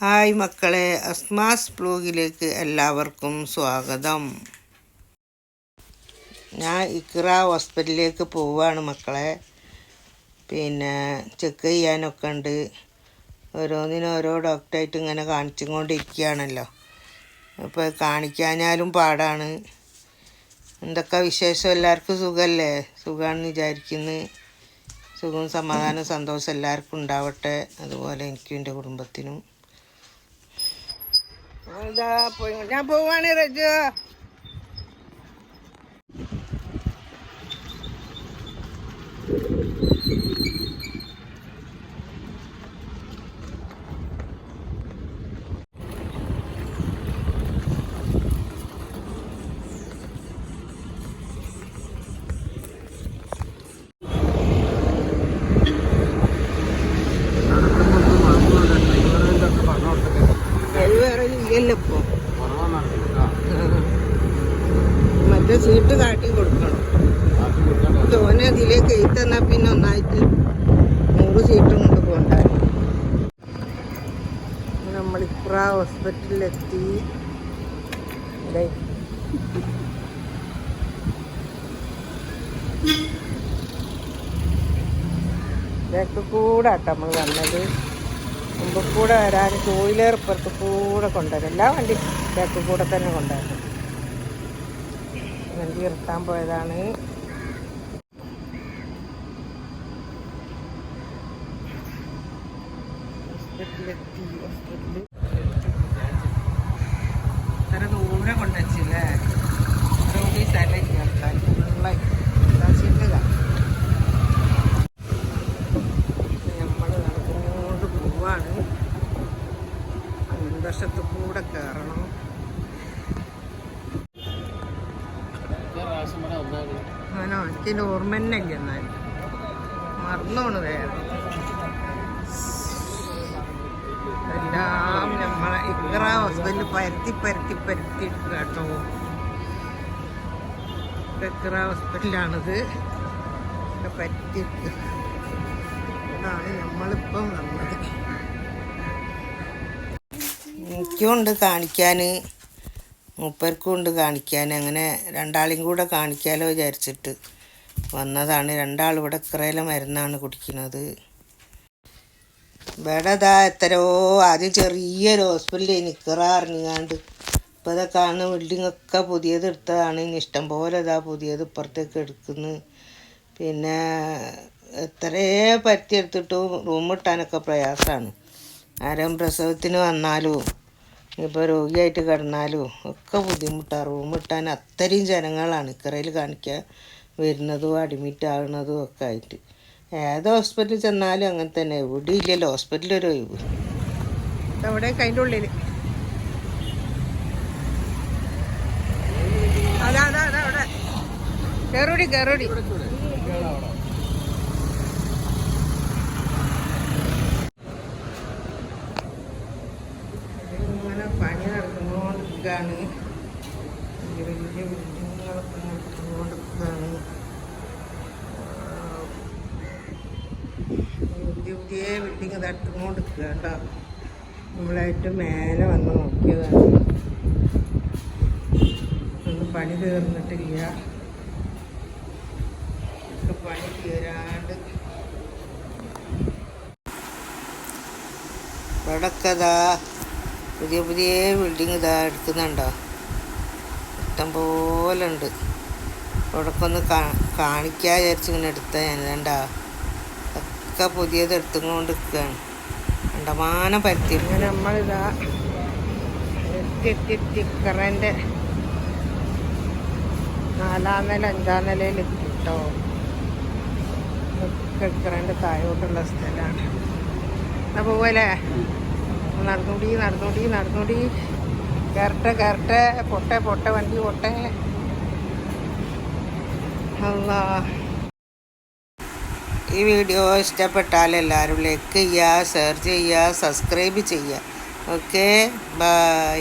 Hi മക്കളെ അസ്മാസ് ബ്ലോഗിലേക്ക് എല്ലാവർക്കും സ്വാഗതം. ഞാൻ ഇക്ര ഹോസ്പിറ്റലിലേക്ക് പോവുകയാണ് മക്കളെ. പിന്നെ ചെക്ക് ചെയ്യാനൊക്കെ ഉണ്ട്. ഓരോന്നിനും ഓരോ ഡോക്ടറായിട്ട് ഇങ്ങനെ കാണിച്ചും കൊണ്ടിരിക്കുകയാണല്ലോ അപ്പോൾ കാണിക്കാഞ്ഞാലും പാടാണ്. എന്തൊക്കെ വിശേഷം? എല്ലാവർക്കും സുഖമല്ലേ? സുഖമാണെന്ന് വിചാരിക്കുന്നു. സുഖവും സമാധാനവും സന്തോഷം എല്ലാവർക്കും ഉണ്ടാവട്ടെ. അതുപോലെ എനിക്കും എന്റെ കുടുംബത്തിനും. ഇതാ പോയി ഞാൻ പോവാണ് റജു വേറെ മറ്റേ സീറ്റ് കാട്ടി കൊടുക്കണം. തോനെ അതിലേക്ക് എഴുത്തന്നാ പിന്നെ ഒന്നായിട്ട് നൂറ് സീറ്റും കൊണ്ട് പോകണ്ടായി നമ്മൾ ഇപ്ര ഹോസ്പിറ്റലിലെത്തി. ദേ. ഇതൊക്കെ കൂടെ നമ്മൾ വന്നത്. മുമ്പ് കൂടെ വരാൻ ടൂ വീലർ ഇപ്പുറത്ത് കൂടെ കൊണ്ടുവരും. എല്ലാ വണ്ടി ബാക്കിൽ കൂടെ തന്നെ കൊണ്ടുവരും. വണ്ടി നിർത്താൻ പോയതാണ്. ഹോസ്പിറ്റലിലെത്തി ഹോസ്പിറ്റലിൽ ഇത്ര ദൂരെ കൊണ്ടുവച്ചില്ലേ? മുൻവശത്ത് കൂടെ കയറണം അങ്ങനെ എനിക്കിന്റെ ഓർമ്മ തന്നെ ഇല്ല എന്നാൽ മറന്നോണ് വേറെ എല്ലാം നമ്മളെ ഇക്ര ഹസ്ബൻഡ് പരത്തി പരത്തി പരത്തി കേട്ടോ ഇക്ര ഹോസ്പിറ്റലാണിത് പറ്റി ഇതാണ് നമ്മളിപ്പം വന്നത്. എനിക്കും ഉണ്ട് കാണിക്കാൻ. മൂപ്പർക്കും ഉണ്ട് കാണിക്കാൻ. അങ്ങനെ രണ്ടാളെയും കൂടെ കാണിക്കാലോ വിചാരിച്ചിട്ട് വന്നതാണ്. രണ്ടാൾ ഇവിടെ ഇത്രയിലെ മരുന്നാണ് കുടിക്കുന്നത്. ഇവിടെ ഇതാ എത്രയോ ആദ്യം ചെറിയൊരു ഹോസ്പിറ്റലിൽ നിൽക്കറിഞ്ഞാണ്ട് ഇപ്പോൾ ഇതൊക്കെ കാണുന്ന ബിൽഡിംഗ് ഒക്കെ പുതിയത് എടുത്തതാണ്. ഇനി ഇഷ്ടം പോലെ ഇതാ പുതിയത് ഇപ്പുറത്തേക്ക് എടുക്കുന്നു. പിന്നെ എത്രയേ പറ്റിയെടുത്തിട്ടും റൂം ഇട്ടാനൊക്കെ പ്രയാസമാണ്. ആരും പ്രസവത്തിന് വന്നാലും ഇപ്പോൾ രോഗിയായിട്ട് കിടന്നാലും ഒക്കെ ബുദ്ധിമുട്ടാണ് റൂം ഇട്ടാൻ അത്രയും ജനങ്ങളാണ് ഇക്കറയിൽ കാണിക്കാൻ വരുന്നതും അഡ്മിറ്റ് ആകുന്നതും ഒക്കെ ആയിട്ട്. ഏത് ഹോസ്പിറ്റലിൽ ചെന്നാലും അങ്ങനെ തന്നെ. എവിടെ ഇല്ലല്ലോ. ഹോസ്പിറ്റലിൽ ഒരു ഒഴിവ്. അവിടെ അതിന്റെ ഉള്ളിൽ അതാ അതാ അതാ അവിടെ. കയറൂടി കയറൂടി ഇങ്ങനെ പണി നടന്നുകൊണ്ടിരിക്കുകയാണ് വലിയ വലിയ ബിൽഡിങ്ങുകളൊക്കെ നടന്നുകൊണ്ടിരിക്കുകയാണ് പുതിയ പുതിയ ബിൽഡിങ് തട്ടുകൊണ്ടിരിക്കുക കേട്ടോ നമ്മളായിട്ട് മേലെ വന്ന് നോക്കിയതാണ്. ഒന്നും പണി തീർന്നിട്ടില്ല. പണി തീരാണ്ട്. ഇവിടൊക്കെ ഇതാ പുതിയ പുതിയ ബിൽഡിങ് ഇതാ എടുക്കുന്നുണ്ടോ? ഇഷ്ടം പോലെ ഉണ്ട് ഇവിടൊക്കെ ഒന്ന് കാണിക്കാൻ വിചാരിച്ച് ഇങ്ങനെ എടുത്ത ഞാൻ വേണ്ട ഒക്കെ പുതിയത് എടുത്തുകൊണ്ട് നിൽക്കുകയാണ് കണ്ടമാനം പരത്തി. നമ്മളിതാ എത്തി നാലാം നില അഞ്ചാം നിലയിൽ എത്തി കേട്ടോ ഇക്കറേന്റെ താഴോട്ടുള്ള സ്ഥലമാണ്. പോവല്ലേ? നടന്നൂടി നടന്നോടി നടന്നോടി. കയറട്ടെ കയറട്ടെ പൊട്ടെ പൊട്ടെ വണ്ടി പൊട്ടെ. അല്ല ഈ വീഡിയോ ഇഷ്ടപ്പെട്ടാൽ എല്ലാവരും ലൈക്ക് ചെയ്യുക ഷെയർ ചെയ്യുക സബ്സ്ക്രൈബ് ചെയ്യുക. Okay bye